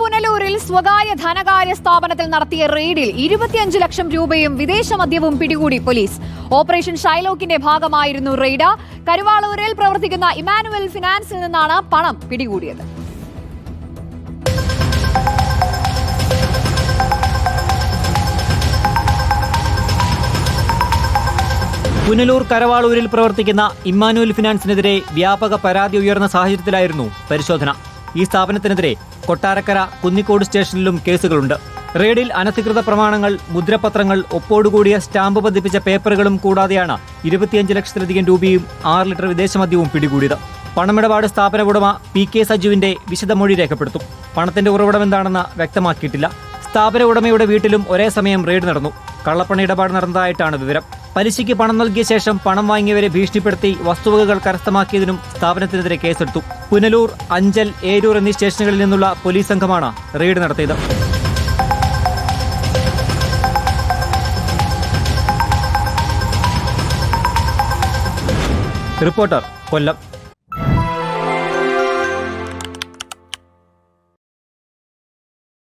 പുനലൂരിൽ സ്വകാര്യ ധനകാര്യ സ്ഥാപനത്തിൽ നടത്തിയ റെയ്ഡിൽ ഇരുപത്തിയഞ്ച് ലക്ഷം രൂപയും വിദേശ മദ്യവും പിടികൂടി പോലീസ്. ഓപ്പറേഷൻ ഷൈലോക്കിന്റെ ഭാഗമായിരുന്നു റെയ്ഡ്. കരുവാളൂരിൽ പ്രവർത്തിക്കുന്ന ഇമാനുവൽ ഫിനാൻസിൽ നിന്നാണ് പണം പിടികൂടിയത്. പുനലൂർ കരവാളൂരിൽ പ്രവർത്തിക്കുന്ന ഇമ്മാനുവൽ ഫിനാൻസിനെതിരെ വ്യാപക പരാതി ഉയർന്ന സാഹചര്യത്തിലായിരുന്നു പരിശോധന. ഈ സ്ഥാപനത്തിനെതിരെ കൊട്ടാരക്കര കുന്നിക്കോട് സ്റ്റേഷനിലും കേസുകളുണ്ട്. റെയ്ഡിൽ അനധികൃത പ്രമാണങ്ങൾ മുദ്രപത്രങ്ങൾ ഒപ്പോടുകൂടിയ സ്റ്റാമ്പ് പതിപ്പിച്ച പേപ്പറുകളും കൂടാതെയാണ് ഇരുപത്തിയഞ്ച് ലക്ഷത്തിലധികം രൂപയും ആറ് ലിറ്റർ വിദേശമദ്യവും പിടികൂടിയത്. പണമിടപാട് സ്ഥാപന ഉടമ പി കെ സജുവിന്റെ വിശദമൊഴി രേഖപ്പെടുത്തും. പണത്തിന്റെ ഉറവിടം എന്താണെന്ന് വ്യക്തമാക്കിയിട്ടില്ല. സ്ഥാപന ഉടമയുടെ വീട്ടിലും ഒരേ സമയം റെയ്ഡ് നടന്നു. കള്ളപ്പണ ഇടപാട് നടന്നതായിട്ടാണ് വിവരം. പലിശയ്ക്ക് പണം നൽകിയ ശേഷം പണം വാങ്ങിയവരെ ഭീഷണിപ്പെടുത്തി വസ്തുവകകൾ കരസ്ഥമാക്കിയതിനും സ്ഥാപനത്തിനെതിരെ കേസെടുത്തു. പുനലൂർ അഞ്ചൽ ഏരൂർ എന്നീ സ്റ്റേഷനുകളിൽ നിന്നുള്ള പോലീസ് സംഘമാണ് റെയ്ഡ് നടത്തിയത്. റിപ്പോർട്ടർ കൊല്ലം.